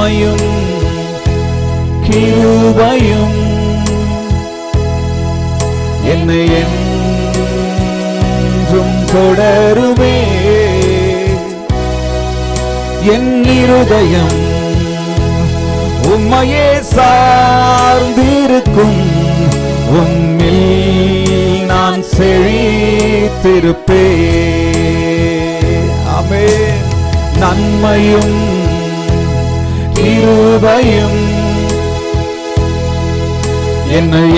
நன்மையும் கிருபையும் என்னை என்றும் தொடருமே. என் இருதயம் உம்மையே சார்ந்திருக்கும். உம்மில் நான் செழித்திருப்பே. அமே நன்மையும் கிருபையும் என்னை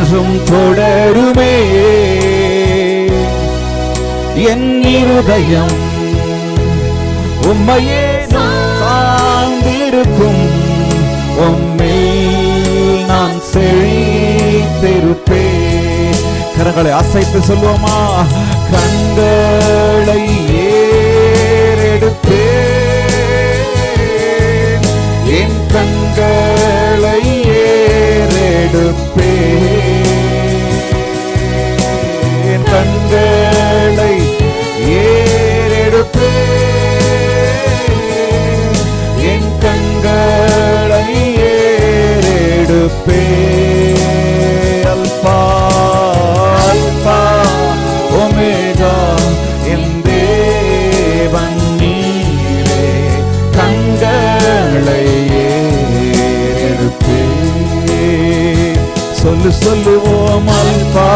என்றும் தொடருமே. என் இருதயம் உம்மையே சார்ந்திருக்கும். உம்மை நான் செழித்திருப்பேன். கரங்களை அசைத்து சொல்லுவோமா? கண்ட சொல்லு சொல்லுவோம் அல்பா